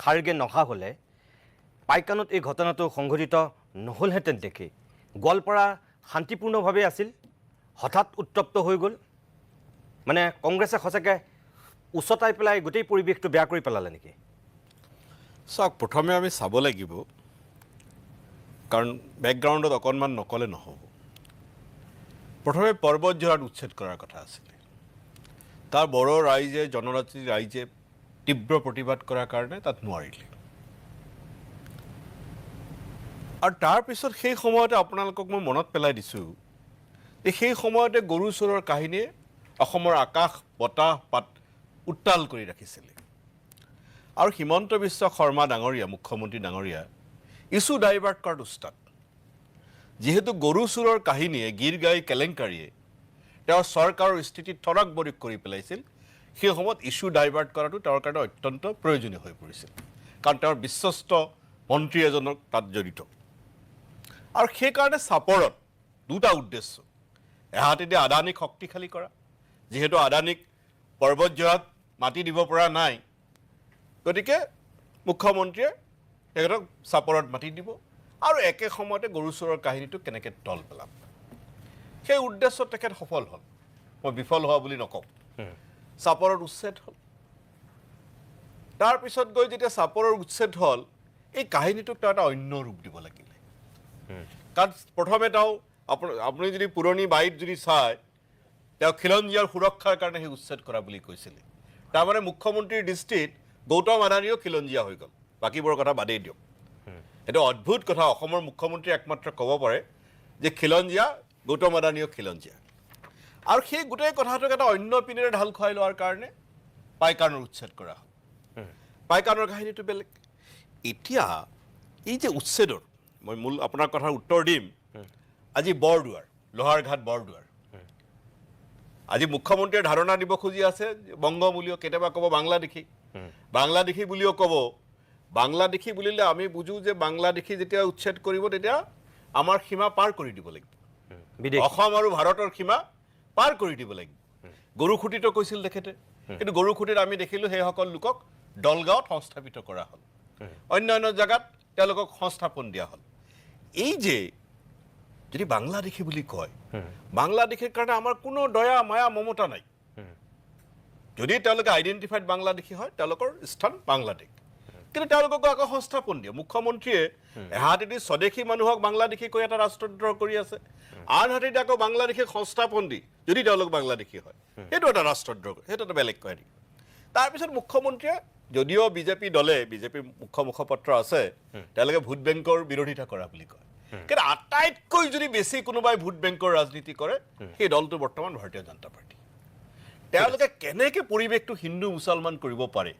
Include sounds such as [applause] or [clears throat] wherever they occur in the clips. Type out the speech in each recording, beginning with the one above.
খাৰ্গে নহা হ'লে পাইকানত এই ঘটনাটো সংঘটিত নহ'লহেঁতেন দেখি। গোৱালপাৰা শান্তিপূৰ্ণভাৱে আছিল, হঠাৎ উত্তপ্ত হৈ গ'ল। মানে কংগ্ৰেছে সঁচাকৈ উচতাই পেলাই গোটেই পৰিৱেশটো বেয়া কৰি পেলালে নেকি? চাওক, প্ৰথমে আমি চাব লাগিব, কাৰণ বেকগ্ৰাউণ্ডত অকণমান নক'লে নহ'ব। প্ৰথমে পৰ্বতজোৰাত উচ্ছেদ কৰাৰ কথা আছিলে। তাৰ বড়ো ৰাইজে, জনজাতি ৰাইজে তীব্ৰ প্ৰতিবাদ কৰাৰ কাৰণে তাত নোৱাৰিলে। আৰু তাৰপিছত সেই সময়তে আপোনালোকক মই মনত পেলাই দিছোঁ যে সেই সময়তে গৰু চোৰৰ কাহিনীয়ে অসমৰ আকাশ বতাহ পাত উত্তাল কৰি ৰাখিছিলে। আৰু হিমন্ত বিশ্ব শৰ্মা ডাঙৰীয়া মুখ্যমন্ত্ৰী ডাঙৰীয়া ইছ্যু ডাইভাৰ্ট কৰাত উস্তাদ যিহেতু গৰু চোৰৰ কাহিনীয়ে গীৰ গাই কেলেংকাৰীয়ে তেওঁৰ চৰকাৰৰ স্থিতি তৰক বৰিক কৰি পেলাইছিল সেই সময়ত ইছ্যু ডাইভাৰ্ট কৰাটো তেওঁৰ কাৰণে অত্যন্ত প্ৰয়োজনীয় হৈ পৰিছিল। কাৰণ তেওঁৰ বিশ্বস্ত মন্ত্ৰী এজনক তাত জড়িত। আৰু সেইকাৰণে চাপৰত দুটা উদ্দেশ্য। এহাতেদি আদানীক শক্তিশালী কৰা। যিহেতু আদানীক পৰ্বতজোৰাত মাটি দিব পৰা নাই। গতিকে মুখ্যমন্ত্ৰীয়ে তেখেতক চাপৰত মাতি দিব আৰু একে সময়তে গৰু চোৰৰ কাহিনীটো কেনেকৈ তল পেলাম সেই উদ্দেশ্যত তেখেত সফল হ'ল। মই বিফল হোৱা বুলি নকওঁ। চাপৰত উচ্ছেদ হ'ল। তাৰপিছত গৈ যেতিয়া চাপৰৰ উচ্ছেদ হ'ল এই কাহিনীটোক তেওঁ এটা অন্য ৰূপ দিব লাগিলে। কাৰণ প্ৰথমে তেওঁ আপুনি যদি পুৰণি বাৰীত যদি চায় তেওঁ খিলঞ্জীয়াৰ সুৰক্ষাৰ কাৰণে সেই উচ্ছেদ কৰা বুলি কৈছিলে। তাৰমানে মুখ্যমন্ত্ৰীৰ দৃষ্টিত গৌতম আদানীও খিলঞ্জীয়া হৈ গ'ল। বাকীবোৰৰ কথা বাদেই দিয়ক। এইটো অদ্ভুত কথা অসমৰ মুখ্যমন্ত্ৰীয়ে একমাত্ৰ ক'ব পাৰে যে খিলঞ্জীয়া গৌতম আদানীও খিলঞ্জীয়া। আৰু সেই গোটেই কথাটোক এটা অন্য পিনেৰে ঢাল খুৱাই লোৱাৰ কাৰণে পাইকানৰ উচ্ছেদ কৰা হ'ল। পাইকানৰ কাহিনীটো বেলেগ। এতিয়া এই যে উচ্ছেদৰ মই মূল আপোনাৰ কথাৰ উত্তৰ দিম। আজি বৰদুৱাৰ লোহাৰঘাট বৰদুৱাৰ। আজি মুখ্যমন্ত্ৰীয়ে ধাৰণা দিব খুজি আছে যে বংগমূলীয় কেতিয়াবা ক'ব বাংলাদেশী বাংলাদেশী বুলিও ক'ব। বাংলাদেশী বুলিলে আমি বুজো যে বাংলাদেশী যেতিয়া উচ্ছেদ কৰিব তেতিয়া আমাৰ সীমা পাৰ কৰি দিব লাগিব। বিদেশ। অসম আৰু ভাৰতৰ সীমা পাৰ কৰি দিব লাগিব। গৰুখুটিতো কৈছিল তেখেতে। কিন্তু গৰুখুটিত আমি দেখিলোঁ সেইসকল লোকক দলগাঁৱত সংস্থাপিত কৰা হ'ল। অন্য অন্য জেগাত তেওঁলোকক সংস্থাপন দিয়া হ'ল। এই যে যদি বাংলাদেশী বুলি কয়, বাংলাদেশীৰ কাৰণে আমাৰ কোনো দয়া, মায়া, মমতা নাই। যদি তেওঁলোকে আইডেণ্টিফাইড বাংলাদেশী হয়, তেওঁলোকৰ স্থান বাংলাদেশ। কিন্তু তেওঁলোকক আকৌ সংস্থাপন দিয়ে। মুখ্যমন্ত্ৰীয়ে এহাতেদি স্বদেশী মানুহক বাংলাদেশী কৈ এটা ৰাষ্ট্ৰদ্ৰোহ কৰি আছে। আনহাতেদি আকৌ বাংলাদেশীক সংস্থাপন দি যদি তেওঁলোক বাংলাদেশী হয়। সেইটো এটা ৰাষ্ট্ৰদ্ৰোহ সেইটো এটা বেলেগ কাহিনী। তাৰপিছত মুখ্যমন্ত্ৰীয়ে যদিও বিজেপি দলে বিজেপিৰ মুখ্য মুখপত্ৰ আছে তেওঁলোকে ভোট বেংকৰ বিৰোধিতা কৰা বুলি কয়। কিন্তু আটাইতকৈ যদি বেছি কোনোবাই ভোট বেংকৰ ৰাজনীতি কৰে সেই দলটো বৰ্তমান ভাৰতীয় জনতা পাৰ্টি। তেওঁলোকে কেনেকৈ পৰিৱেশটো হিন্দু মুছলমান কৰিব পাৰে?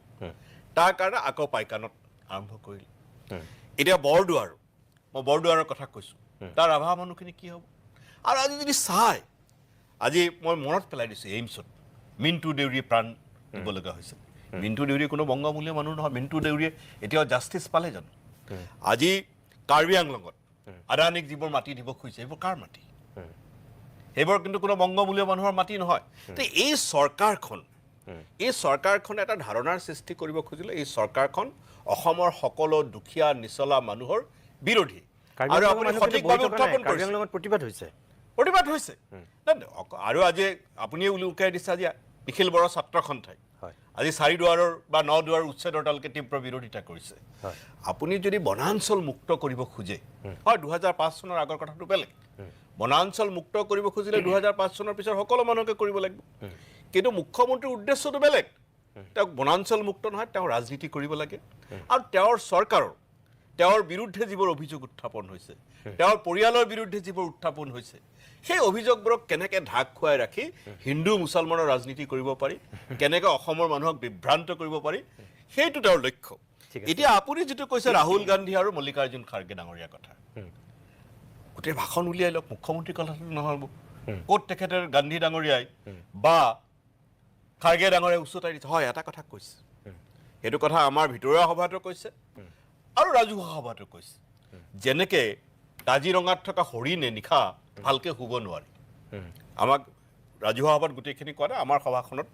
তাৰ কাৰণে আকৌ পাইকানত আৰম্ভ কৰিলে। এতিয়া বৰদুৱাৰ মই বৰদুৱাৰৰ কথা কৈছোঁ। তাৰ ৰাভা মানুহখিনি কি হ'ব? আৰু আজি যদি চাই আজি মই মনত পেলাই দিছোঁ এইমছত মিণ্টু দেউৰীয়ে প্ৰাণ দিব লগা হৈছে। মিণ্টু দেউৰী কোনো বংগমূলীয় মানুহ নহয় মিণ্টু দেউৰীয়ে এতিয়াও জাষ্টিচ পালে জানো? আজি কাৰ্বি আংলঙত আদানীক যিবোৰ মাটি দিব খুজিছে সেইবোৰ কাৰ মাটি? সেইবোৰ কিন্তু কোনো বংগমূলীয় মানুহৰ মাটি নহয়। তে এই চৰকাৰখন এই চৰকাৰখনে এটা ধাৰণাৰ সৃষ্টি কৰিব খুজিলে এই চৰকাৰখন অসমৰ সকলো দুখীয়া নিচলা মানুহৰ বিৰোধী। আৰু আপুনি সঠিকভাৱে। উত্থাপন কৰিছে। প্ৰতিবাদ হৈছে। প্ৰতিবাদ আৰু আজি আপুনিয়ে উলুকাই দিছে আজি নিখিল বড়ো ছাত্ৰ সন্থাই হয়। আজি চাৰিদুৱাৰৰ বা নদুৱাৰৰ উচ্ছেদৰ তেওঁলোকে তীব্ৰ বিৰোধিতা কৰিছে। আপুনি যদি বনাঞ্চল মুক্ত কৰিব খোজে হয় দুহেজাৰ পাঁচ চনৰ আগৰ কথাটো বেলেগ। বনাঞ্চল মুক্ত কৰিব খুজিলে দুহেজাৰ পাঁচ চনৰ পিছত সকলো মানুহকে কৰিব লাগিব। কিন্তু মুখ্যমন্ত্ৰীৰ উদ্দেশ্যটো বেলেগ। তেওঁক বনাঞ্চল মুক্ত নহয় তেওঁ ৰাজনীতি কৰিব লাগে। আৰু তেওঁৰ চৰকাৰৰ তেওঁৰ বিৰুদ্ধে যিবোৰ অভিযোগ উত্থাপন হৈছে তেওঁৰ পৰিয়ালৰ বিৰুদ্ধে যিবোৰ উত্থাপন হৈছে সেই অভিযোগবোৰক কেনেকৈ ঢাক খুৱাই ৰাখি হিন্দু মুছলমানৰ ৰাজনীতি কৰিব পাৰি কেনেকৈ অসমৰ মানুহক বিভ্ৰান্ত কৰিব পাৰি সেইটো তেওঁৰ লক্ষ্য। এতিয়া আপুনি যিটো কৈছে ৰাহুল গান্ধী আৰু মল্লিকাৰ্জুন খাৰ্গে ডাঙৰীয়াৰ কথা। গোটেই ভাষণ উলিয়াই লওক মুখ্যমন্ত্ৰীৰ কথাটো নহ'ব। ক'ত তেখেতৰ গান্ধী ডাঙৰীয়াই বা খাৰ্গে ডাঙৰীয়াই উচ্চতাই দিছে। হয় এটা কথা কৈছে। সেইটো কথা আমাৰ ভিতৰুৱা সভাতো কৈছে আৰু ৰাজহুৱা সভাতো কৈছে। যেনেকৈ কাজিৰঙাত থকা হৰিণে নিশা ভালকৈ শুব নোৱাৰে। আমাক ৰাজহুৱা সভাত গোটেইখিনি কোৱা নাই আমাৰ সভাখনত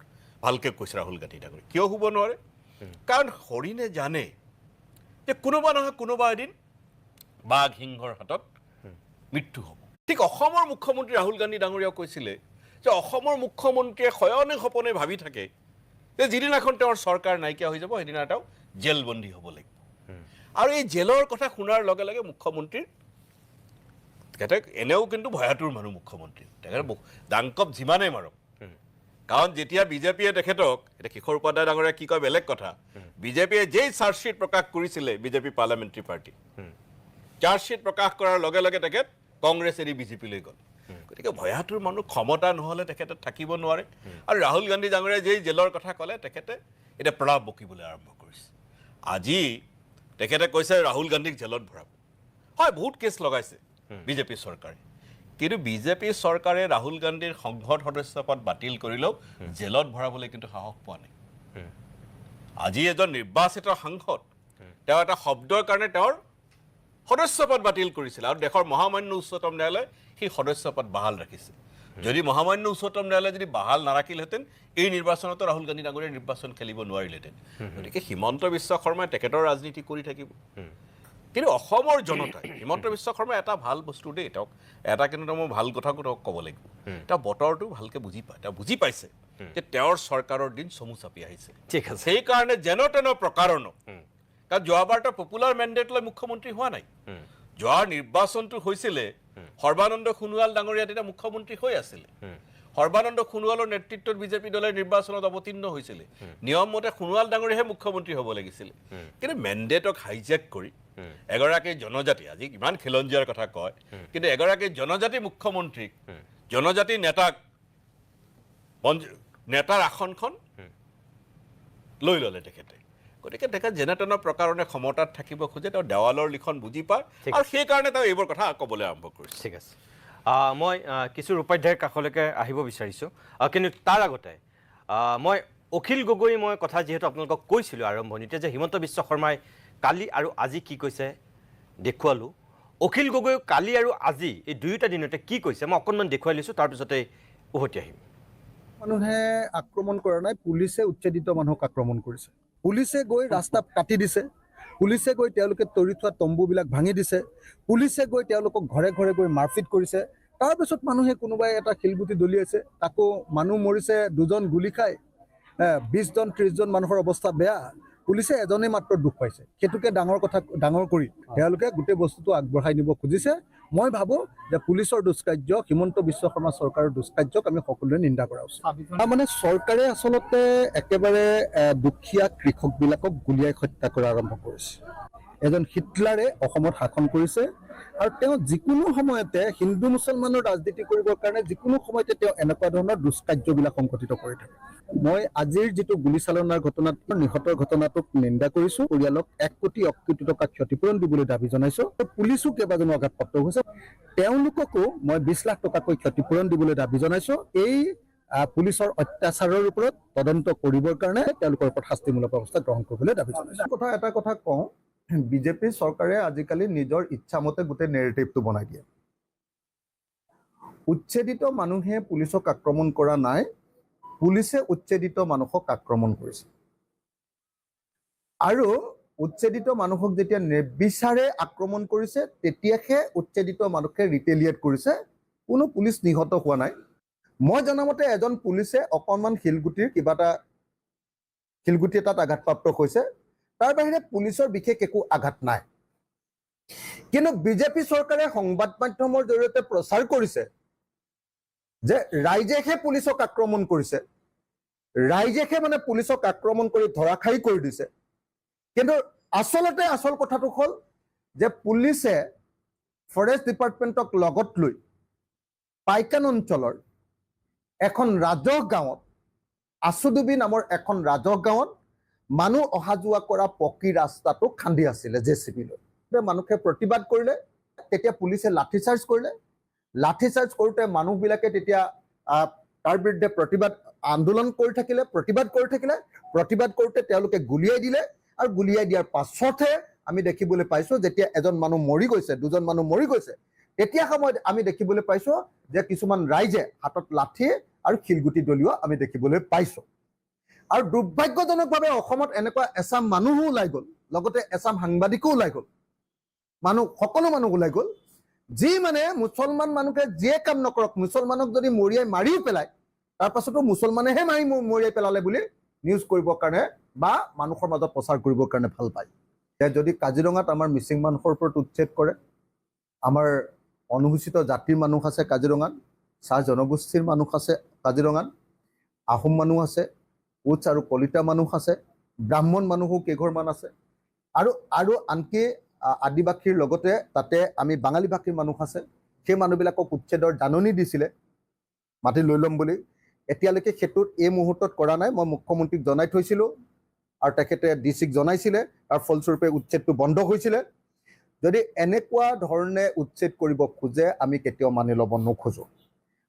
ভালকৈ কৈছে ৰাহুল গান্ধী ডাঙৰীয়া কিয় শুব নোৱাৰে? কাৰণ হৰিণে জানে যে কোনোবা নহয় কোনোবা এদিন বাঘ সিংহৰ হাতত মৃত্যু হ'ব। ঠিক অসমৰ মুখ্যমন্ত্ৰী ৰাহুল গান্ধী ডাঙৰীয়াও কৈছিলে যে অসমৰ মুখ্যমন্ত্ৰীয়ে শয়নে সপনে ভাবি থাকে যে যিদিনাখন তেওঁৰ চৰকাৰ নাইকিয়া হৈ যাব সেইদিনা তেওঁ জেলবন্দী হ'ব লাগিব। আৰু এই জেলৰ কথা শুনাৰ লগে লগে মুখ্যমন্ত্ৰীৰ তেখেতে এনেও কিন্তু ভয়াতুৰ মানুহ মুখ্যমন্ত্ৰী। তেখেতে দাংকপ যিমানেই মাৰক। কাৰণ যেতিয়া বিজেপিয়ে তেখেতক এতিয়া কিশোৰ উপাধ্যায় ডাঙৰীয়া কি কয় বেলেগ কথা। বিজেপিয়ে যেই চাৰ্জশ্বীট প্ৰকাশ কৰিছিলে বিজেপি পাৰ্লামেণ্টাৰী পাৰ্টি চাৰ্জশ্বীট প্ৰকাশ কৰাৰ লগে লগে তেখেত কংগ্ৰেছ এৰি বিজেপিলৈ গ'ল। গতিকে ভয়াতুৰ মানুহ ক্ষমতা নহ'লে তেখেতে থাকিব নোৱাৰে। আৰু ৰাহুল গান্ধী ডাঙৰীয়াই যেই জেলৰ কথা ক'লে, তেখেতে এতিয়া প্ৰলাপ বকিবলৈ আৰম্ভ কৰিছে। আজি তেখেতে কৈছে, ৰাহুল গান্ধীক জেলত ভৰাব। হয়, বহুত কেছ লগাইছে বিজেপি চৰকাৰে। কিন্তু বিজেপি চৰকাৰে ৰাহুল গান্ধীৰ সংসদ সদস্য পদ বাতিল কৰিলেও জেলত ভৰাবলৈ কিন্তু সাহস পোৱা নাই। আজি এজন নিৰ্বাচিত সাংসদ, তেওঁ এটা শব্দৰ কাৰণে তেওঁৰ সদস্য পদ বাতিল কৰিছিলে আৰু দেশৰ মহামান্য উচ্চতম ন্যায়ালয়ে সেই সদস্য পদ বাহাল ৰাখিছে যদি মহামান্য উচ্চতম ন্যায়ালয়ে যদি বাহাল নাৰাখিলহেঁতেন এই নিৰ্বাচনতো ৰাহুল গান্ধী ডাঙৰীয়াই নিৰ্বাচন খেলিব নোৱাৰিলেহেঁতেন গতিকে হিমন্ত বিশ্ব শৰ্মাই তেখেতৰ ৰাজনীতি কৰি থাকিব। কিন্তু অসমৰ জনতাই হিমন্ত বিশ্ব শৰ্মাই এটা ভালো বস্তু দেই তেওঁক এটা কিন্তু মই ভালো কথাও তেওঁক ক'ব লাগিব। তেওঁ বতৰটো ভালকৈ বুজি পায় তেওঁ বুজি পাইছে যে তেওঁৰ চৰকাৰৰ দিন চমু চাপি আহিছে। ঠিক আছে। সেইকাৰণে যেন তেন প্ৰকাৰণ কাৰণ যোৱাবাৰ তেওঁ পপুলাৰ মেণ্ডেট লৈ মুখ্যমন্ত্ৰী হোৱা নাই। যোৱাৰ নিৰ্বাচনটো হৈছিলে সৰ্বানন্দ সোণোৱাল ডাঙৰীয়া তেতিয়া মুখ্যমন্ত্ৰী হৈ আছিলে। সৰ্বানন্দ সোণোৱালৰ নেতৃত্বত বিজেপি দলে নিৰ্বাচনত অৱতীৰ্ণ হৈছিলে। নিয়মমতে সোণোৱাল ডাঙৰীয়াহে মুখ্যমন্ত্ৰী হ'ব লাগিছিলে। কিন্তু মেণ্ডেটক হাইজেক কৰি এগৰাকী জনজাতি আজি ইমান খিলঞ্জীয়াৰ কথা কয় কিন্তু এগৰাকী জনজাতি মুখ্যমন্ত্ৰীক জনজাতি নেতাক নেতাৰ আসনখন লৈ ল'লে তেখেতে। গতিকে তেখেত যেনে তেনে প্ৰকাৰণে ক্ষমতাত থাকিব খোজে তেওঁ দেৱালৰ লিখন বুজি পায় আৰু সেইকাৰণে তেওঁ এইবোৰ কথা ক'বলৈ আৰম্ভ কৰিছে। ঠিক আছে। মই কিশোৰ উপাধ্যায়ৰ কাষলৈকে আহিব বিচাৰিছোঁ। কিন্তু তাৰ আগতে মই অখিল গগৈ মই কথা যিহেতু আপোনালোকক কৈছিলোঁ আৰম্ভণিতে যে হিমন্ত বিশ্ব শৰ্মাই কালি আৰু আজি কি কৈছে দেখুৱালোঁ। অখিল গগৈ কালি আৰু আজি এই দুয়োটা দিনতে কি কৈছে মই অকণমান দেখুৱাই লৈছোঁ তাৰপিছতে উভতি আহিম। মানুহে আক্ৰমণ কৰা নাই পুলিচে উচ্ছেদিত মানুহক আক্ৰমণ কৰিছে। পুলিচে গৈ ৰাস্তা কাটি দিছে। পুলিচে গৈ তেওঁলোকে তৰি থোৱা তম্বুবিলাক ভাঙি দিছে। পুলিচে গৈ তেওঁলোকক ঘৰে ঘৰে গৈ মাৰপিট কৰিছে। তাৰপিছত মানুহে কোনোবাই এটা শিলগুটি দলিয়াইছে। তাকো মানুহ মৰিছে, দুজন গুলি খাই। বিছজন ত্ৰিছজন মানুহৰ অৱস্থা বেয়া। পুলিচে এজনেই মাত্ৰ দুখ পাইছে। সেইটোকে ডাঙৰ কথা, ডাঙৰ কৰি তেওঁলোকে গোটেই বস্তুটো আগবঢ়াই নিব খুজিছে। মই ভাবোঁ যে পুলিচৰ দুষ্কাৰ্য হিমন্ত বিশ্ব শৰ্মা চৰকাৰৰ দুষ্কাৰ্যক আমি সকলোৱে নিন্দা কৰা উচিত মানে চৰকাৰে আচলতে একেবাৰে দুখীয়া কৃষকবিলাকক গুলীয়াই হত্যা কৰা আৰম্ভ কৰিছে। এজন হিটলাৰে অসমত শাসন কৰিছে আৰু তেওঁ যিকোনো সময়তে হিন্দু মুছলমানৰ ৰাজনীতি কৰিবৰ কাৰণে যিকোনো সময়তে তেওঁ এনেকুৱা ধৰণৰ দুষ্কাৰ্যবিলাক সংঘটিত কৰি থাকে। মই আজিৰ যিটো গুলীচালনাৰ ঘটনাত নিহতৰ ঘটনাটোক নিন্দা কৰিছো, পৰিয়ালক এক কোটি এক কোটি টকা ক্ষতিপূৰণ দিবলৈ দাবি জনাইছো। পুলিচো কেইবাজনো আঘাতপ্ৰাপ্ত হৈছে। তেওঁলোককো মই বিছ লাখ টকাকৈ ক্ষতিপূৰণ দিবলৈ দাবি জনাইছো। এই পুলিচৰ অত্যাচাৰৰ ওপৰত তদন্ত কৰিবৰ কাৰণে তেওঁলোকৰ ওপৰত শাস্তিমূলক ব্যৱস্থা গ্ৰহণ কৰিবলৈ দাবি জনাইছো। কথা, এটা কথা কওঁ। বিজেপি চৰকাৰে আজিকালি নিজৰ ইচ্ছামতে গোটেই নেৰেটিভটো বনাই দিয়ে। উচ্ছেদিত মানুহে পুলিচক আক্ৰমণ কৰা নাই, পুলিচে উচ্ছেদিত মানুহক আক্ৰমণ কৰিছে। আৰু উচ্ছেদিত মানুহক যেতিয়া নিৰ্বিচাৰে আক্ৰমণ কৰিছে, তেতিয়াহে উচ্ছেদিত মানুহে ৰিটেলিয়েট কৰিছে, কোনো পুলিচ নিহত হোৱা নাই। মই জনামতে এজন পুলিচে অকণমান শিলগুটিৰ কিবা এটা, শিলগুটি এটাত আঘাতপ্ৰাপ্ত হৈছে। তাৰ বাহিৰে পুলিচৰ বিশেষ একো আঘাত নাই। কিন্তু বিজেপি চৰকাৰে সংবাদ মাধ্যমৰ জৰিয়তে প্ৰচাৰ কৰিছে যে ৰাইজেহে পুলিচক আক্ৰমণ কৰিছে। ৰাইজেহে মানে পুলিচক আক্ৰমণ কৰি ধৰাশায়ী কৰি দিছে। কিন্তু আচলতে আচল কথাটো হ'ল যে পুলিচে ফৰেষ্ট ডিপাৰ্টমেণ্টক লগত লৈ পাইকান অঞ্চলৰ এখন ৰাজহ গাঁৱত আচুডুবি নামৰ এখন ৰাজহ গাঁৱত মানুহ অহা যোৱা কৰা পকী ৰাস্তাটো খান্দি আছিলে জে চি বি লৈ। মানুহে প্ৰতিবাদ কৰিলে, তেতিয়া পুলিচে লাঠিচাৰ্জ কৰিলে। লাঠিচাৰ্জ কৰোঁতে মানুহবিলাকে তেতিয়া তাৰ বিৰুদ্ধে প্ৰতিবাদ, আন্দোলন কৰি থাকিলে, প্ৰতিবাদ কৰি থাকিলে। প্ৰতিবাদ কৰোঁতে তেওঁলোকে গুলিয়াই দিলে আৰু গুলিয়াই দিয়াৰ পাছতহে আমি দেখিবলৈ পাইছোঁ, যেতিয়া এজন মানুহ মৰি গৈছে, দুজন মানুহ মৰি গৈছে, তেতিয়া সময়ত আমি দেখিবলৈ পাইছোঁ যে কিছুমান ৰাইজে হাতত লাঠি আৰু শিলগুটি দলিওৱা আমি দেখিবলৈ পাইছোঁ। আৰু দুৰ্ভাগ্যজনকভাৱে অসমত এনেকুৱা এচাম মানুহো ওলাই গ'ল, লগতে এচাম সাংবাদিকো ওলাই গ'ল। মানুহ, সকলো মানুহ ওলাই গ'ল। যি মানে মুছলমান মানুহে যিয়ে কাম নকৰক, মুছলমানক যদি মৰিয়াই মাৰিও পেলায়, তাৰ পাছতো মুছলমানেহে মাৰি মৰিয়াই পেলালে বুলি নিউজ কৰিবৰ কাৰণে বা মানুহৰ মাজত প্ৰচাৰ কৰিবৰ কাৰণে ভালো পায়। এতিয়া যদি কাজিৰঙাত আমাৰ মিচিং মানুহৰ ওপৰত উচ্ছেদ কৰে, আমাৰ অনুসূচিত জাতিৰ মানুহ আছে কাজিৰঙাত, চাহ জনগোষ্ঠীৰ মানুহ আছে কাজিৰঙাত, আহোম মানুহ আছে কোচ আৰু কলিতা মানুহ আছে, ব্ৰাহ্মণ মানুহো কেইঘৰমান আছে। আৰু আৰু আনকি আদিবাসীৰ লগতে তাতে আমি বাঙালী ভাষীৰ মানুহ আছে, সেই মানুহবিলাকক উচ্ছেদৰ জাননী দিছিলে মাটি লৈ ল'ম বুলি। এতিয়ালৈকে সেইটোত এই মুহূৰ্তত কৰা নাই, মই মুখ্যমন্ত্ৰীক জনাই থৈছিলোঁ আৰু তেখেতে ডি চিক জনাইছিলে, তাৰ ফলস্বৰূপে উচ্ছেদটো বন্ধ হৈছিলে। যদি এনেকুৱা ধৰণে উচ্ছেদ কৰিব খোজে, আমি কেতিয়াও মানি ল'ব নোখোজো।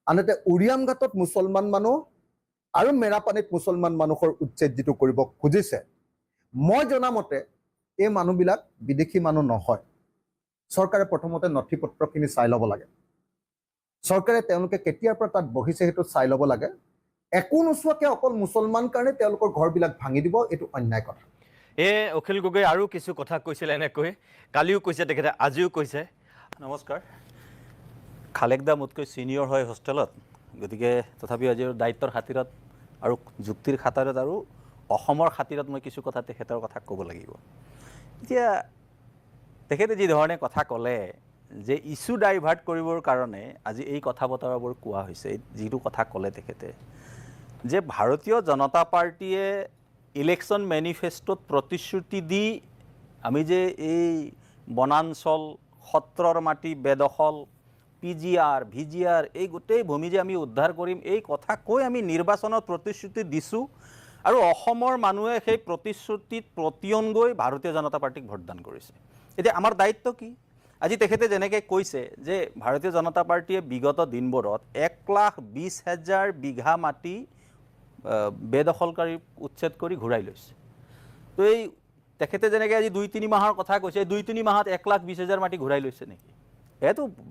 আনহাতে উৰিয়াম ঘাটত মুছলমান মানুহ আৰু মেৰাপানীত মুছলমান মানুহৰ উচ্ছেদ যিটো কৰিব খুজিছে মই জনামতে এই মানুহবিলাক বিদেশি মানুহ নহয়। চৰকাৰে প্ৰথমতে নথি পত্ৰখিনি চাই ল'ব লাগে। চৰকাৰে তেওঁলোকে কেতিয়াৰ পৰা তাত বহিছে সেইটো চাই ল'ব লাগে। একো নোচোৱাকৈ অকল মুছলমান কাৰণে তেওঁলোকৰ ঘৰবিলাক ভাঙি দিব এইটো অন্যায় কথা। এই অখিল গগৈ আৰু কিছু কথা কৈছিল এনেকৈ। কালিও কৈছে তেখেতে আজিও কৈছে। নমস্কাৰ। খালেকদা মোতকৈ ছিনিয়ৰ হয় হোষ্টেলত গতিকে তথাপিও আজি দায়িত্বৰ খাতিৰত আৰু যুক্তিৰ খাতিৰত আৰু অসমৰ খাতিৰত মই কিছু কথা তেখেতৰ কথা ক'ব লাগিব। এতিয়া তেখেতে যি ধৰণে কথা ক'লে যে ইছ্যু ডাইভাৰ্ট কৰিবৰ কাৰণে আজি এই কথা বতৰাবোৰ কোৱা হৈছে যিটো কথা ক'লে তেখেতে, যে ভাৰতীয় জনতা পাৰ্টীয়ে ইলেকশ্যন মেনিফেষ্টোত প্ৰতিশ্ৰুতি দি আমি যে এই বনাঞ্চল, সত্ৰৰ মাটি, বেদখল পি জি আৰ ভি জি আৰ এই গোটেই ভূমি যে আমি উদ্ধাৰ কৰিম এই কথা কৈ আমি নিৰ্বাচনত প্ৰতিশ্ৰুতি দিছোঁ আৰু অসমৰ মানুহে সেই প্ৰতিশ্ৰুতিত প্ৰতিয়ন গৈ ভাৰতীয় জনতা পাৰ্টীক ভোটদান কৰিছে। এতিয়া আমাৰ দায়িত্ব কি? আজি তেখেতে যেনেকৈ কৈছে যে ভাৰতীয় জনতা পাৰ্টীয়ে বিগত দিনবোৰত এক লাখ বিছ হাজাৰ বিঘা মাটি আহ, বেদখলকাৰী উচ্ছেদ কৰি ঘূৰাই লৈছে। তো এই তেখেতে যেনেকৈ আজি দুই তিনি মাহৰ কথা কৈছে দুই তিনি মাহত এক লাখ বিছ হাজাৰ মাটি ঘূৰাই লৈছে নেকি?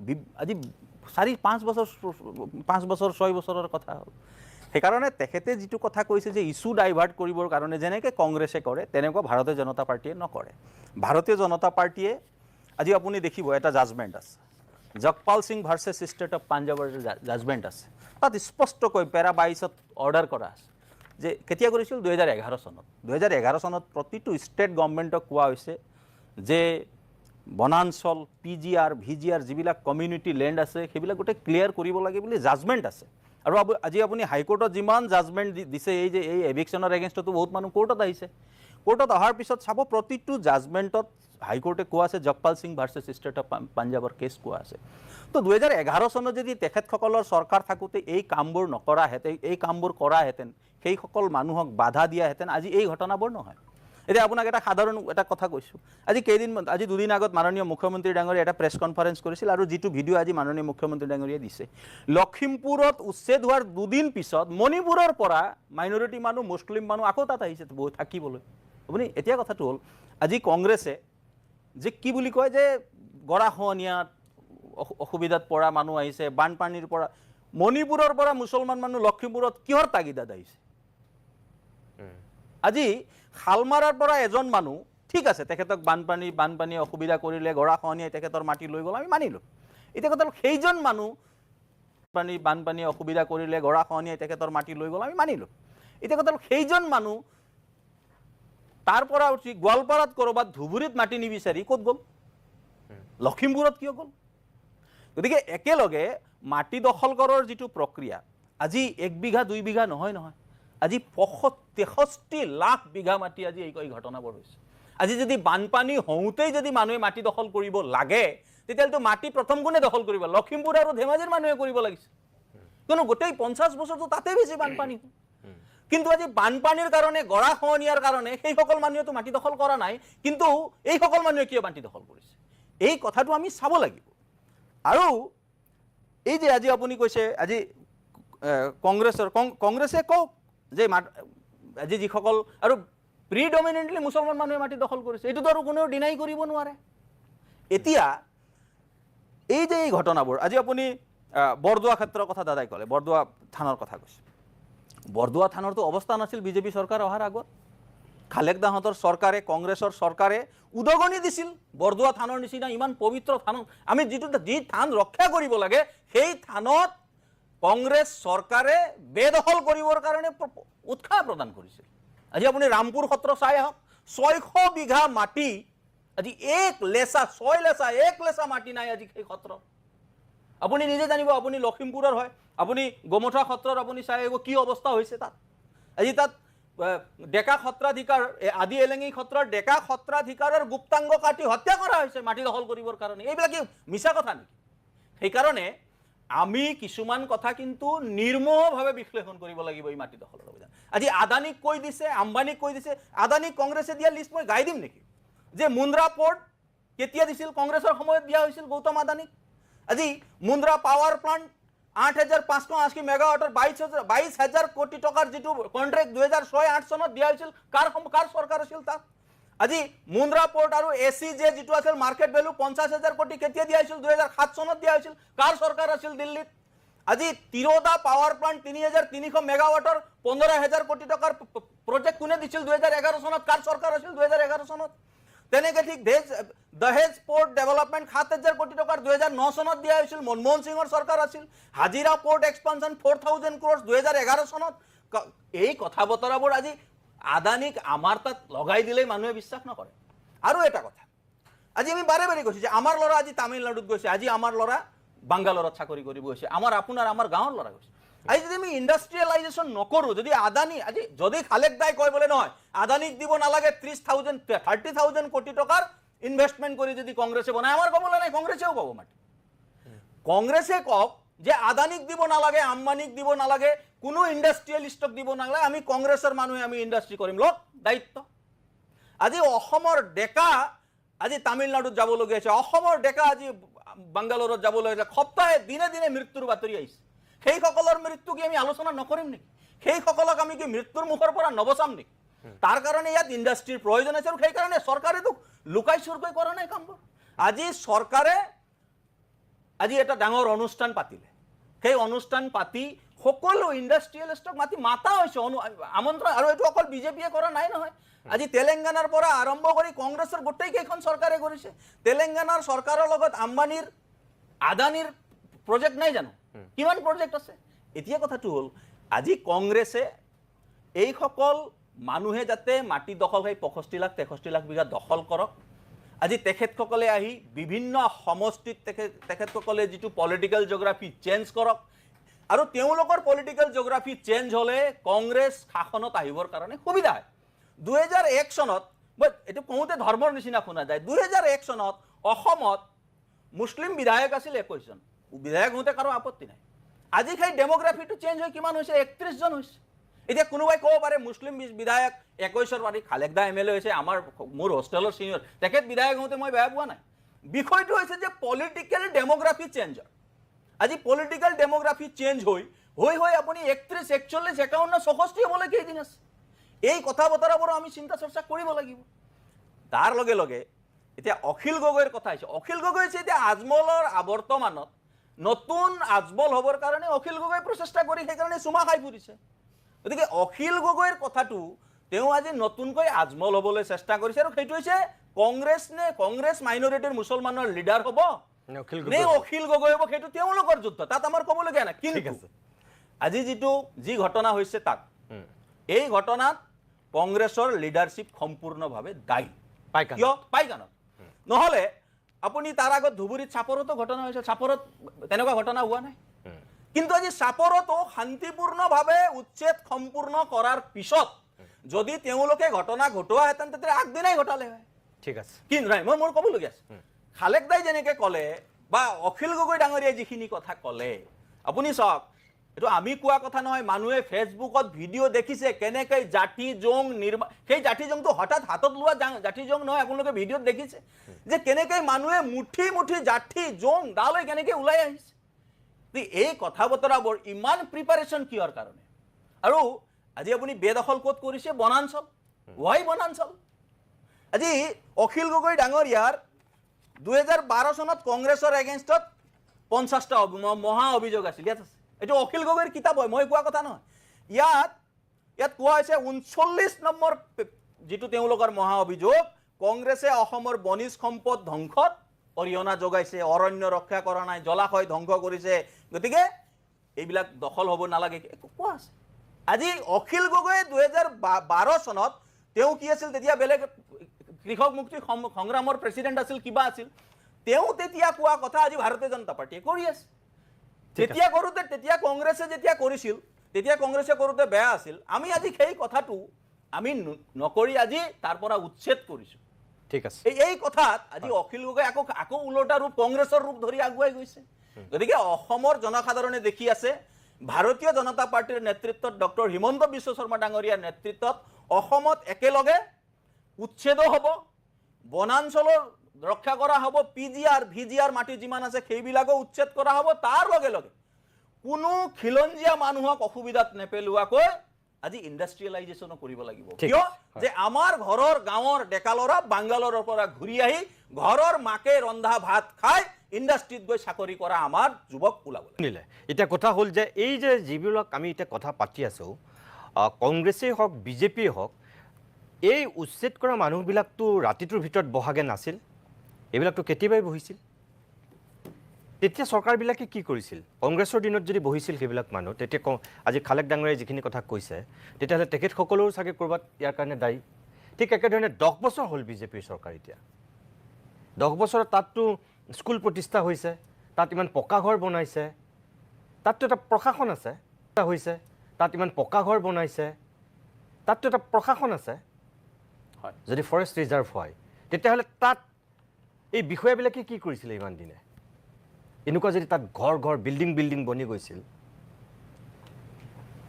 বি- আজি চাৰি, পাঁচ বছৰ পাঁচ বছৰ, ছয় বছৰৰ কথা। হ'ল সেইকাৰণে তেখেতে যিটো কথা কৈছে যে ইছ্যু ডাইভাৰ্ট কৰিবৰ কাৰণে যেনেকৈ কংগ্ৰেছে কৰে, তেনেকুৱা ভাৰতীয় জনতা পাৰ্টীয়ে নকৰে। ভাৰতীয় জনতা পাৰ্টীয়ে, আজি আপুনি দেখিব, এটা জাজমেণ্ট আছে। Jagpal Singh versus state of পাঞ্জাৱৰ জাজমেণ্ট আছে। তাত স্পষ্টকৈ পেৰা বাইছত অৰ্ডাৰ কৰা আছে যে কেতিয়া কৰিছিল? দুহেজাৰ এঘাৰ চনত। দুহেজাৰ এঘাৰ চনত প্ৰতিটো ষ্টেট গভৰ্ণমেণ্টক কোৱা হৈছে যে বনাঞ্চল পি জি আৰ ভি জি আৰ যিবিলাক কমিউনিটি লেণ্ড আছে, সেইবিলাক গোটেই ক্লিয়াৰ কৰিব লাগে বুলি জাজমেণ্ট আছে। আৰু আজি আপুনি হাইকোৰ্টত যিমান জাজমেণ্ট দিছে, এই যে এই এভিকশ্যনৰ এগেইনষ্টতো বহুত মানুহ কোৰ্টত আহিছে। কোৰ্টত অহাৰ পিছত চাব প্ৰতিটো জাজমেণ্টত হাইকোৰ্টে কোৱা আছে, Jagpal Singh versus state of পাঞ্জাৱৰ কেছ কোৱা আছে। তো দুহেজাৰ এঘাৰ চনত যদি তেখেতসকলৰ চৰকাৰ থাকোঁতে এই কামবোৰ নকৰাহেঁতেন, এই কামবোৰ কৰাহেঁতেন, সেইসকল মানুহক বাধা দিয়াহেঁতেন, আজি এই ঘটনাবোৰ নহয়। এতিয়া আপোনাক এটা সাধাৰণ এটা কথা কৈছোঁ। আজি কেইদিন আজি দুদিন আগত মাননীয় মুখ্যমন্ত্ৰী ডাঙৰীয়ে এটা প্ৰেছ কনফাৰেঞ্চ কৰিছিল আৰু যিটো ভিডিঅ' আজি মাননীয় মুখ্যমন্ত্ৰী ডাঙৰীয়ে দিছে। লখিমপুৰত উচ্ছেদ হোৱাৰ দুদিন পিছত মণিপুৰৰ পৰা মাইনৰিটি মানুহ মুছলিম মানুহ আকৌ তাত আহিছে থাকিবলৈ। আপুনি এতিয়া কথাটো হ'ল আজি কংগ্ৰেছে যে কি বুলি কয় যে গৰাখহনীয়াত অসুবিধাত পৰা মানুহ আহিছে বানপানীৰ পৰা মণিপুৰৰ পৰা মুছলমান মানুহ লখিমপুৰত কিহৰ তাগিদাত আহিছে? আজি শালমাৰাৰ পৰা এজন মানুহ, ঠিক আছে, তেখেতক বানপানী বানপানীয়ে অসুবিধা কৰিলে গৰাখহনীয়াই তেখেতৰ মাটি লৈ গ'ল, আমি মানিলোঁ। এতিয়া কথা সেইজন মানুহ পানী বানপানীয়ে অসুবিধা কৰিলে গৰাখহনীয়াই তেখেতৰ মাটি লৈ গ'ল, আমি মানিলোঁ। এতিয়া কথা সেইজন মানুহ তাৰ পৰা উঠি গোৱালপাৰাত ক'ৰবাত ধুবুৰীত মাটি নিবিচাৰি ক'ত গ'ল? লখিমপুৰত কিয় গ'ল? গতিকে একেলগে মাটি দখল কৰাৰ যিটো প্ৰক্ৰিয়া, আজি এক বিঘা, দুই বিঘা নহয় নহয়। আজি তেষষ্ঠি লাখ বিঘা মাটি আজি এই ঘটনাবোৰ হৈছে। আজি যদি বানপানী হওঁতেই যদি মানুহে মাটি দখল কৰিব লাগে, তেতিয়াহ'লেতো মাটি প্ৰথম কোনে দখল কৰিব? লখিমপুৰ আৰু ধেমাজিৰ মানুহে কৰিব লাগিছে। কিয়নো গোটেই পঞ্চাছ বছৰটো তাতে বেছি বানপানী। কিন্তু আজি বানপানীৰ কাৰণে গৰাখহনীয়াৰ কাৰণে সেইসকল মানুহেতো মাটি দখল কৰা নাই, কিন্তু এইসকল মানুহে কিয় মাটি দখল কৰিছে? এই কথাটো আমি চাব লাগিব। আৰু এই যে আজি আপুনি কৈছে, আজি কংগ্ৰেছৰ কংগ্ৰেছে কওক যে আজি যিসকল আৰু প্ৰিডমিনেণ্টলি মুছলমান মানুহে মাটি দখল কৰিছে, এইটোতো আৰু কোনেও ডিনাই কৰিব নোৱাৰে। এতিয়া, এই যে এই ঘটনাবোৰ, আজি আপুনি বৰদোৱা ক্ষেত্ৰৰ কথা দাদাই ক'লে, বৰদোৱা থানৰ কথা কৈছে। বৰদোৱা থানৰতো অৱস্থা নাছিল বিজেপি চৰকাৰ অহাৰ আগত। খালেকদাহঁতৰ চৰকাৰে, কংগ্ৰেছৰ চৰকাৰে উদগনি দিছিল বৰদোৱা থানৰ নিচিনা ইমান পবিত্ৰ থান আমি যিটো যি থান ৰক্ষা কৰিব লাগে, সেই থানত কংগ্ৰেছ চৰকাৰে বেদখল কৰিবৰ কাৰণে উৎসাহ প্ৰদান কৰিছিল আজি আপুনি ৰামপুৰ সত্ৰ চাই আহক, ছয়শো বিঘা মাটি, আজি এক লেচা, ছয় লেচা, এক লেচা মাটি নাই আজি সেই সত্ৰত আপুনি নিজে জানিব, আপুনি লখিমপুৰৰ হয়, আপুনি গোমঠা সত্ৰত আপুনি চাই আহিব কি অৱস্থা হৈছে তাত। আজি তাত ডেকা সত্ৰাধিকাৰ আদি এলেঙি সত্ৰৰ ডেকা সত্ৰাধিকাৰৰ গুপ্তাংগ কাটি হত্যা কৰা হৈছে মাটি দখল কৰিবৰ কাৰণে। এইবিলাক মিছা কথা নেকি? সেইকাৰণে আমি কিছুমান কথা কিন্তু নিৰ্মোহভাৱে বিশ্লেষণ কৰিব লাগিব এই মাটি অভিযান। আজি আদানীক কৈ দিছে, আম্বানীক কৈ দিছে, আদানীক কংগ্ৰেছে দিয়া লিষ্ট মই গাই দিম নেকি? যে মুন্দ্ৰা পৰ্ট কেতিয়া দিছিল, কংগ্ৰেছৰ সময়ত দিয়া হৈছিল গৌতম আদানীক। আজি মুন্দ্ৰা পাৱাৰ প্লাণ্ট আঠ হাজাৰ পাঁচশো, আশী মেগাৱাটৰ বাইছ হাজাৰ বাইছ হাজাৰ কোটি টকাৰ যিটো কণ্ট্ৰেক্ট দুহেজাৰ ছয়, আঠ চনত দিয়া হৈছিল, কাৰ কাৰ চৰকাৰ আছিল তাত? আজি মুন্দ্ৰা পৰ্ট আৰু এ চি জে যিটো আছিল মাৰ্কেট ভেলু পঞ্চাছ হাজাৰ কোটি কেতিয়া দিয়া হৈছিল? দুহেজাৰ সাত চনত দিয়া হৈছিল। কাৰ চৰকাৰ আছিল দিল্লীত? আজি তিৰোদা পাৱাৰ প্লাণ্ট তিনি হাজাৰ তিনিশ মেগাৱাটৰ পোন্ধৰ হাজাৰ কোটি টকাৰ প্ৰজেক্ট কোনে দিছিল? দুহেজাৰ এঘাৰ চনত কাৰ চৰকাৰ আছিল? দুহেজাৰ এঘাৰ চনত। তেনেকে ঠিক দেজ দহেজ পৰ্ট ডেভেলপমেণ্ট সাত হাজাৰ কোটি টকাৰ দুহেজাৰ ন চনত দিয়া হৈছিল। মনমোহন সিঙৰ চৰকাৰ আছিল। Hazira port expansion four thousand crores দুহেজাৰ এঘাৰ চনত। ক- এই কথা বতৰাবোৰ আজি আদানীক আমাৰ তাত লগাই দিলেই মানুহে বিশ্বাস নকৰে। আৰু এটা কথা, আজি আমি বাৰে বাৰে কৈছোঁ যে আমাৰ ল'ৰা আজি তামিলনাডুত গৈছে, আজি আমাৰ ল'ৰা বাংগালোৰত চাকৰি কৰিব গৈছে, আমাৰ আপোনাৰ, আমাৰ গাঁৱৰ ল'ৰা গৈছে। আজি যদি আমি ইণ্ডাষ্ট্ৰিয়েলাইজেশ্যন নকৰোঁ, যদি আদানী, আজি যদি খালেক দাই কয় বোলে নহয়, আদানীক দিব নালাগে ত্ৰিছ থাউজেণ্ড, থাৰ্টি থাউজেণ্ড কোটি টকাৰ ইনভেষ্টমেণ্ট কৰি যদি কংগ্ৰেছে বনায়, আমাৰ ক'বলৈ নাই, কংগ্ৰেছেও পাব মাটি। কংগ্ৰেছে কওক যে আদানীক দিব নালাগে আম্বানীক দিব নালাগে কোনো ইণ্ডাষ্ট্ৰিয়েলিষ্টক দিব নালাগে আমি কংগ্ৰেছৰ মানুহে আমি ইণ্ডাষ্ট্ৰি কৰিম। লওক, দায়িত্ব। আজি অসমৰ ডেকা আজি তামিলনাডুত যাবলগীয়া হৈছে। অসমৰ ডেকা আজি বাংগালোৰত যাবলৈ হৈছে। সপ্তাহে দিনে দিনে মৃত্যুৰ বাতৰি আহিছে। সেইসকলৰ মৃত্যু কি আমি আলোচনা নকৰিম নেকি? সেইসকলক আমি কি মৃত্যুৰ মুখৰ পৰা নবচাম নেকি? তাৰ কাৰণে ইয়াত ইণ্ডাষ্ট্ৰীৰ প্ৰয়োজন আছে আৰু সেইকাৰণে চৰকাৰেতো লুকাই চুৰকৈ কৰা নাই কামবোৰ। আজি চৰকাৰে আজি এটা ডাঙৰ অনুষ্ঠান পাতিলে। সেই অনুষ্ঠান পাতি সকলো ইণ্ডাষ্ট্ৰিয়েলিষ্টক মাতি মাতা হৈছে। অনু আমন্ত্ৰণ আৰু এইটো অকল বিজেপিয়ে কৰা নাই নহয়। আজি তেলেংগানাৰ পৰা আৰম্ভ কৰি কংগ্ৰেছৰ গোটেইকেইখন চৰকাৰে কৰিছে। তেলেংগানাৰ চৰকাৰৰ লগত আম্বানীৰ আদানীৰ প্ৰজেক্ট নাই জানো? কিমান প্ৰজেক্ট আছে? এতিয়া কথাটো হ'ল আজি কংগ্ৰেছে এইসকল মানুহে যাতে মাটি দখল হৈ পঁয়ষষ্ঠি লাখ তেষষ্ঠি লাখ বিঘা দখল কৰক আজি তেখেতসকলে আহি বিভিন্ন সমষ্টিত তেখেত তেখেতসকলে যিটো পলিটিকেল জিঅ'গ্ৰাফি চেঞ্জ কৰক আৰু তেওঁলোকৰ পলিটিকেল জিঅ'গ্ৰাফি চেঞ্জ হ'লে কংগ্ৰেছ শাসনত আহিবৰ কাৰণে সুবিধা হয়। দুহেজাৰ এক চনত, মই এইটো কওঁতে ধৰ্মৰ নিচিনা শুনা যায়, দুহেজাৰ এক চনত অসমত মুছলিম বিধায়ক আছিল একৈছজন। বিধায়ক হওঁতে কাৰো আপত্তি নাই। আজি সেই ডেম'গ্ৰাফিটো চেঞ্জ হৈ কিমান হৈছে? একত্ৰিছজন হৈছে। এতিয়া কোনোবাই ক'ব পাৰে, মুছলিম বিধায়ক একৈছৰ পাৰি খালেকদা এম এল এ হৈছে আমাৰ মোৰ হোষ্টেলৰ ছিনিয়ৰ তেখেত বিধায়ক হওঁতে মই বেয়া পোৱা নাই। বিষয়টো হৈছে যে পলিটিকেল ডেম'গ্ৰাফি চেঞ্জ হয়। আজি পলিটিকেল ডেম'গ্ৰাফি চেঞ্জ হৈ হৈ হৈ আপুনি একত্ৰিছ একচল্লিছ একাৱন্ন চৌষষ্ঠি হ'বলৈ কেইদিন আছে? এই কথা বতৰাবোৰ আমি চিন্তা চৰ্চা কৰিব লাগিব। তাৰ লগে লগে, এতিয়া অখিল গগৈৰ কথা আহিছে। অখিল গগৈ হৈছে এতিয়া আজমলৰ আৱৰ্তমানত নতুন আজমল হ'বৰ কাৰণে অখিল গগৈ প্ৰচেষ্টা কৰি সেইকাৰণে চুমা খাই ফুৰিছে। গতিকে অখিল গগৈৰ কথাটো তেওঁ আজি নতুনকৈ আজমল হ'বলৈ চেষ্টা কৰিছে আৰু সেইটো হৈছে কংগ্ৰেছ নে কংগ্ৰেছ মাইনৰিটিৰ মুছলমানৰ লিডাৰ হ'ব নে অখিল গগৈ? হ'ব সেইটো তেওঁলোকৰ যুদ্ধ তাত আমাৰ ক'বলগীয়া নাই। কিন্তু আজি যিটো যি ঘটনা হৈছে তাত এই ঘটনাত কংগ্ৰেছৰ লিডাৰশ্বিপ সম্পূৰ্ণভাৱে দায়ী। কিয়? পাইকানত। নহ'লে আপুনি তাৰ আগত ধুবুৰীত চাপৰতো ঘটনা হৈছে চাপৰত তেনেকুৱা ঘটনা হোৱা নাই? কিন্তু আজি চাপৰতো শান্তিপূৰ্ণভাৱে উচ্ছেদ সম্পূৰ্ণ কৰাৰ পিছত যদি তেওঁলোকে ঘটনা ঘটোৱাহেঁতেন তেতিয়া আগদিনাই ঘটালে হয়। ঠিক আছে। কিন্তু নাই? মই মোৰ ক'বলগীয়া আছে। খালেকদাই যেনেকৈ ক'লে বা অখিল গগৈ ডাঙৰীয়াই যিখিনি কথা ক'লে আপুনি চাওক এইটো আমি কোৱা কথা নহয় মানুহে ফেচবুকত ভিডিঅ' দেখিছে কেনেকৈ জাঠি জং নিৰ্মা সেই জাঠি জংটো হঠাৎ হাতত লোৱা জা- জাঠি জং নহয় আপোনালোকে ভিডিঅ'ত দেখিছে যে কেনেকৈ মানুহে মুঠি মুঠি জাঠি জং দালৈ কেনেকৈ ওলাই আহিছে। এই কথা বতৰাবোৰ ইমান প্ৰিপাৰেশ্যন কিহৰ কাৰণে? আৰু আজি আপুনি বেদখল ক'ত কৰিছে? বনাঞ্চল। ৱাই বনাঞ্চল? আজি অখিল গগৈ ডাঙৰীয়াৰ দুহেজাৰ বাৰ চনত কংগ্ৰেছৰ এগেইনষ্টত পঞ্চাছটা মহা অভিযোগ আছিল। ইয়াত আছে। এইটো অখিল গগৈৰ কিতাপ হয়, মই কোৱা কথা নহয়। ইয়াত ইয়াত কোৱা হৈছে ঊনচল্লিছ নম্বৰ যিটো তেওঁলোকৰ মহা অভিযোগ, কংগ্ৰেছে অসমৰ বনিজ সম্পদ ধ্বংসত অৰিহণা যোগাইছে অৰণ্য ৰক্ষা কৰা নাই জলাশয় ধ্বংস কৰিছে। গতিকে এইবিলাক দখল হ'ব নালাগে। একো কোৱা আছে। আজি অখিল গগৈয়ে দুহেজাৰ বাৰ চনত তেওঁ কি আছিল তেতিয়া বেলেগ কৃষক মুক্তি সংগ্ৰামৰ প্ৰেচিডেণ্ট আছিল কিবা আছিল। তেওঁ তেতিয়া কোৱা কথা আজি ভাৰতীয় জনতা পাৰ্টীয়ে কৰি আছে। তেতিয়া কৰোঁতে তেতিয়া কংগ্ৰেছে যেতিয়া কৰিছিল তেতিয়া কংগ্ৰেছে কৰোঁতে বেয়া আছিল। আমি আজি সেই কথাটো আমি নকৰি আজি তাৰ পৰা উচ্ছেদ কৰিছোঁ। ঠিক আছে। এই এই কথাত আজি অখিল গগৈ আকৌ আকৌ ওলোটা ৰূপ কংগ্ৰেছৰ ৰূপ ধৰি আগুৱাই গৈছে। গতিকে অসমৰ জনসাধাৰণে দেখি আছে ভাৰতীয় জনতা পাৰ্টীৰ নেতৃত্বত ডক্টৰ হিমন্ত বিশ্ব শৰ্মা ডাঙৰীয়াৰ নেতৃত্বত অসমত একেলগে উচ্ছেদো হ'ব বনাঞ্চলৰ ৰক্ষা কৰা হ'ব পি জি আৰ ভি জি আৰ মাটি যিমান আছে সেইবিলাকো উচ্ছেদ কৰা হ'ব। তাৰ লগে লগে কোনো খিলঞ্জীয়া মানুহক অসুবিধাত নেপেলোৱাকৈ আজি ইণ্ডাষ্ট্ৰিয়েলাইজেশ্যনো কৰিব লাগিব। কিয়? যে আমাৰ ঘৰৰ গাঁৱৰ ডেকা ল'ৰা বাংগালোৰৰ পৰা ঘূৰি আহি ঘৰৰ মাকে ৰন্ধা ভাত খাই ইণ্ডাষ্ট্ৰিত গৈ চাকৰি কৰা আমাৰ যুৱক ওলাব। শুনিলে এতিয়া কথা হ'ল যে এই যে যিবিলাক আমি এতিয়া কথা পাতি আছোঁ কংগ্ৰেছেই হওক বিজেপিয়ে হওক এই উচ্ছেদ কৰা মানুহবিলাকতো ৰাতিটোৰ ভিতৰত বহাগে নাছিল। এইবিলাকতো কেতিয়াবাই বহিছিল। তেতিয়া চৰকাৰবিলাকে কি কৰিছিল? কংগ্ৰেছৰ দিনত যদি বহিছিল সেইবিলাক মানুহ তেতিয়া ক- আজি খালেক ডাঙৰীয়াই যিখিনি কথা কৈছে তেতিয়াহ'লে তেখেতসকলেও চাগে ক'ৰবাত ইয়াৰ কাৰণে দায়ী। ঠিক একেধৰণে দহ বছৰ হ'ল বিজেপিৰ চৰকাৰ এতিয়া। দহ বছৰত তাততো স্কুল প্ৰতিষ্ঠা হৈছে তাত ইমান পকা ঘৰ বনাইছে তাততো এটা প্ৰশাসন আছে হৈছে তাত ইমান পকা ঘৰ বনাইছে তাততো এটা প্ৰশাসন আছে। হয়। যদি ফৰেষ্ট ৰিজাৰ্ভ হয় তেতিয়াহ'লে তাত এই বিষয়াবিলাকে কি কৰিছিলে ইমান দিনে? এনেকুৱা যদি তাত ঘৰ ঘৰ বিল্ডিং বিল্ডিং বনি গৈছিল।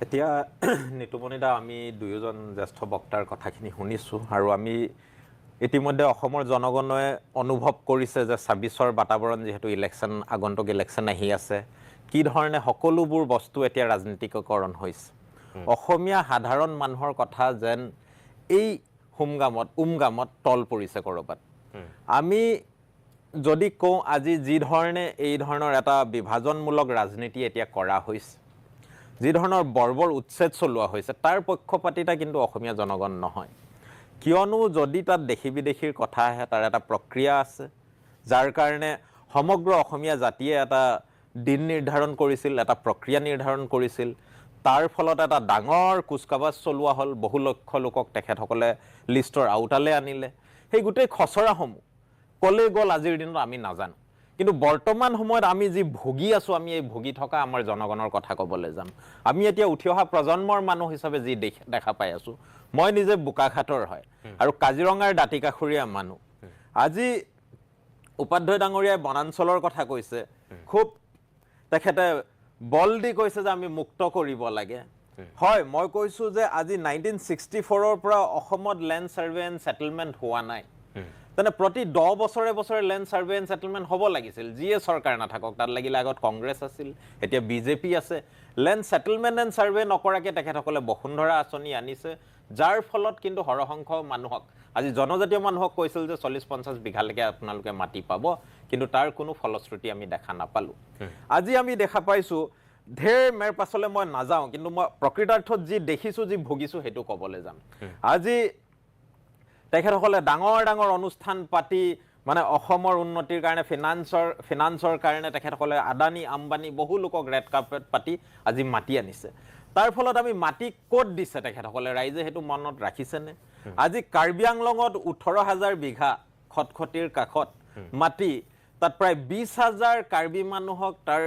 এতিয়া [clears throat] নিতুমণি দা আমি দুয়োজন জ্যেষ্ঠ বক্তাৰ কথাখিনি শুনিছোঁ আৰু আমি ইতিমধ্যে অসমৰ জনগণে অনুভৱ কৰিছে যে ছাব্বিছৰ বাতাবৰণ যিহেতু ইলেকশ্যন আগন্তুক ইলেকশ্যন আহি আছে। কি ধৰণে সকলোবোৰ বস্তু এতিয়া ৰাজনীতিকৰণ হৈছে। অসমীয়া সাধাৰণ মানুহৰ কথা যেন এই হোমগামত উমগামত তল পৰিছে ক'ৰবাত। আমি যদি কওঁ আজি যি ধৰণে এই ধৰণৰ এটা বিভাজনমূলক ৰাজনীতি এতিয়া কৰা হৈছে যি ধৰণৰ বৰ্বৰ উচ্ছেদ চলোৱা হৈছে তাৰ পক্ষপাতিতা কিন্তু অসমীয়া জনগণ নহয়। কিয়নো যদি তাত দেশী বিদেশীৰ কথা আহে তাৰ এটা প্ৰক্ৰিয়া আছে যাৰ কাৰণে সমগ্ৰ অসমীয়া জাতিয়ে এটা দিন নিৰ্ধাৰণ কৰিছিল এটা প্ৰক্ৰিয়া নিৰ্ধাৰণ কৰিছিল। তাৰ ফলত এটা ডাঙৰ কুচকাৱাজ চলোৱা হ'ল। বহু লক্ষ লোকক তেখেতসকলে লিষ্টৰ আওতালে আনিলে। সেই গোটেই খচৰাসমূহ ক'লৈ গ'ল আজিৰ দিনত আমি নাজানো। কিন্তু বৰ্তমান সময়ত আমি যি ভুগি আছোঁ আমি এই ভুগি থকা আমাৰ জনগণৰ কথা ক'বলৈ যাম। আমি এতিয়া উঠি অহা প্ৰজন্মৰ মানুহ হিচাপে যি দেখ দেখা পাই আছোঁ মই নিজে বোকাখাটৰ হয়। আৰু কাজিৰঙাৰ দাঁতিকাষৰীয়া মানুহ। আজি উপাধ্যায় ডাঙৰীয়াই বনাঞ্চলৰ কথা কৈছে। খুব তেখেতে বল দি কৈছে যে আমি মুক্ত কৰিব লাগে। হয় মই কৈছোঁ যে আজি নাইনটিন ছিক্সটি ফ'ৰৰ পৰা অসমত লেণ্ড ছাৰ্ভে এণ্ড ছেটেলমেণ্ট হোৱা নাই। তেনে প্ৰতি দহ বছৰে বছৰে লেণ্ড ছাৰ্ভে এণ্ড ছেটেলমেণ্ট হ'ব লাগিছিল। যিয়ে চৰকাৰ নাথাকক তাত লাগিলে আগত কংগ্ৰেছ আছিল এতিয়া বিজেপি আছে। লেণ্ড ছেটেলমেণ্ট এণ্ড ছাৰ্ভে নকৰাকৈ তেখেতসকলে বসুন্ধৰা আঁচনি আনিছে যাৰ ফলত কিন্তু সৰহসংখ্য মানুহক আজি জনজাতীয় মানুহক কৈছিল যে চল্লিছ পঞ্চাছ বিঘালৈকে আপোনালোকে মাটি পাব কিন্তু তাৰ কোনো ফলশ্ৰুতি আমি দেখা নাপালোঁ। আজি আমি দেখা পাইছোঁ ঢেৰ মেৰ পাছলৈ মই নাযাওঁ কিন্তু মই প্ৰকৃতাৰ্থত যি দেখিছোঁ যি ভুগিছোঁ সেইটো ক'বলৈ যাম। আজি তেখেতসকলে ডাঙৰ ডাঙৰ অনুষ্ঠান পাতি মানে অসমৰ উন্নতিৰ কাৰণে ফিনান্সৰ ফিনান্সৰ কাৰণে তেখেতসকলে আদানী আম্বানী বহু লোকক ৰেড কাৰ্পেট পাতি আজি মাটি আনিছে। তাৰ ফলত আমি মাটি ক'ত দিছে তেখেতসকলে? ৰাইজে সেইটো মনত ৰাখিছেনে আজি কাৰ্বি আংলঙত ওঠৰ হাজাৰ বিঘা খটখটিৰ কাষত মাটি তাত প্ৰায় বিছ হাজাৰ কাৰ্বি মানুহক তাৰ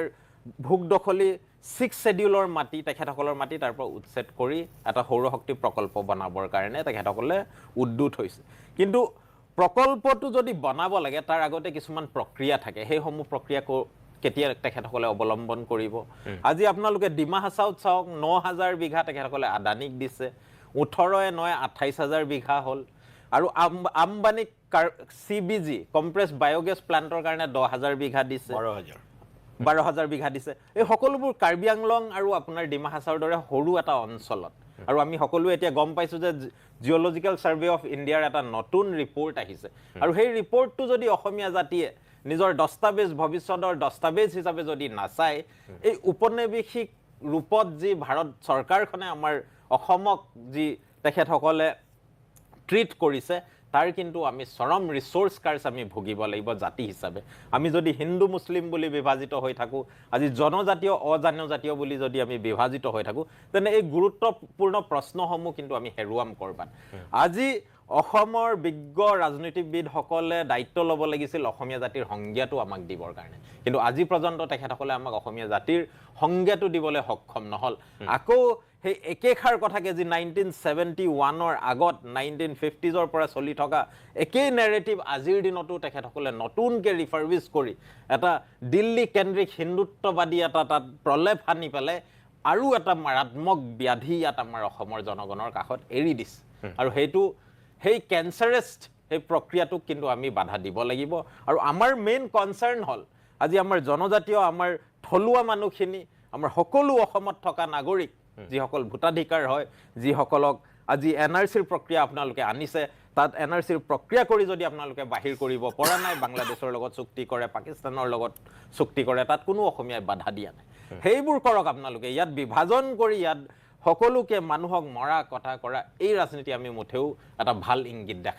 ভোগ দখলী ছিক্স ছেডিউলৰ মাটি তেখেতসকলৰ মাটি তাৰ পৰা উচ্ছেদ কৰি এটা সৌৰশক্তি প্ৰকল্প বনাবৰ কাৰণে তেখেতসকলে উদ্যুত হৈছে। কিন্তু প্ৰকল্পটো যদি বনাব লাগে তাৰ আগতে কিছুমান প্ৰক্ৰিয়া থাকে। সেইসমূহ প্ৰক্ৰিয়া কেতিয়া তেখেতসকলে অৱলম্বন কৰিব? আজি আপোনালোকে ডিমা হাছাওত চাওক ন হাজাৰ বিঘা তেখেতসকলে আদানীক দিছে। ওঠৰয়ে নয় আঠাইছ হাজাৰ বিঘা হ'ল। আৰু আম আম্বানীক কাৰ C B G compressed biogas প্লাণ্টৰ কাৰণে দহ হাজাৰ বিঘা দিছে। বাৰ হাজাৰ বিঘা দিছে। এই সকলোবোৰ কাৰ্বি আংলং আৰু আপোনাৰ ডিমা হাছাওৰ দৰে সৰু এটা অঞ্চলত। আৰু আমি সকলোৱে এতিয়া গম পাইছোঁ যে জিঅ'লজিকেল ছাৰ্ভে অফ ইণ্ডিয়াৰ এটা নতুন ৰিপৰ্ট আহিছে। আৰু সেই ৰিপৰ্টটো যদি অসমীয়া জাতিয়ে নিজৰ দস্তাবেজ ভৱিষ্যতৰ দস্তাবেজ হিচাপে যদি নাচায় এই উপনিৱেশিক ৰূপত যি ভাৰত চৰকাৰখনে আমাৰ অসমক যি তেখেতসকলে ট্ৰিট কৰিছে তাৰ কিন্তু আমি চৰম ৰিচোৰ্চ কাৰ্চ আমি ভুগিব লাগিব জাতি হিচাপে। আমি যদি হিন্দু মুছলিম বুলি বিভাজিত হৈ থাকোঁ আজি জনজাতীয় অজনজাতীয় বুলি যদি আমি বিভাজিত হৈ থাকোঁ তেনে এই গুৰুত্বপূৰ্ণ প্ৰশ্নসমূহ কিন্তু আমি হেৰুৱাম ক'ৰবাত। আজি অসমৰ বিজ্ঞ ৰাজনীতিবিদসকলে দায়িত্ব ল'ব লাগিছিল অসমীয়া জাতিৰ সংজ্ঞাটো আমাক দিবৰ কাৰণে। কিন্তু আজি পৰ্যন্ত তেখেতসকলে আমাক অসমীয়া জাতিৰ সংজ্ঞাটো দিবলৈ সক্ষম নহ'ল। আকৌ সেই একেষাৰ কথাকে যি নাইনটিন ছেভেণ্টি ওৱানৰ আগত নাইনটিন ফিফটিজৰ পৰা চলি থকা একেই নেৰেটিভ আজিৰ দিনতো তেখেতসকলে নতুনকৈ ৰিফাৰ্বিছ কৰি এটা দিল্লী কেন্দ্ৰিক হিন্দুত্ববাদী এটা তাত প্ৰলেপ সানি পেলাই আৰু এটা মাৰাত্মক ব্যাধি ইয়াত আমাৰ অসমৰ জনগণৰ কাষত এৰি দিছে। আৰু সেইটো সেই কেঞ্চাৰেষ্ট সেই প্ৰক্ৰিয়াটোক কিন্তু আমি বাধা দিব লাগিব। আৰু আমাৰ মেইন কনচাৰ্ণ হ'ল আজি আমাৰ জনজাতীয় আমাৰ থলুৱা মানুহখিনি আমাৰ সকলো অসমত থকা নাগৰিক যিসকল ভোটাধিকাৰ হয় যিসকলক আজি এন আৰ চিৰ প্ৰক্ৰিয়া আপোনালোকে আনিছে তাত এন আৰ চিৰ প্ৰক্ৰিয়া কৰি যদি আপোনালোকে বাহিৰ কৰিব পৰা নাই বাংলাদেশৰ লগত চুক্তি কৰে পাকিস্তানৰ লগত চুক্তি কৰে তাত কোনো অসমীয়াই বাধা দিয়া নাই। সেইবোৰ কৰক আপোনালোকে ইয়াত বিভাজন কৰি ইয়াত সকলোকে মানুহক মৰা কথা কৰা এই ৰাজনীতি আমি মুঠেও এটা ভাল ইংগিত দেখা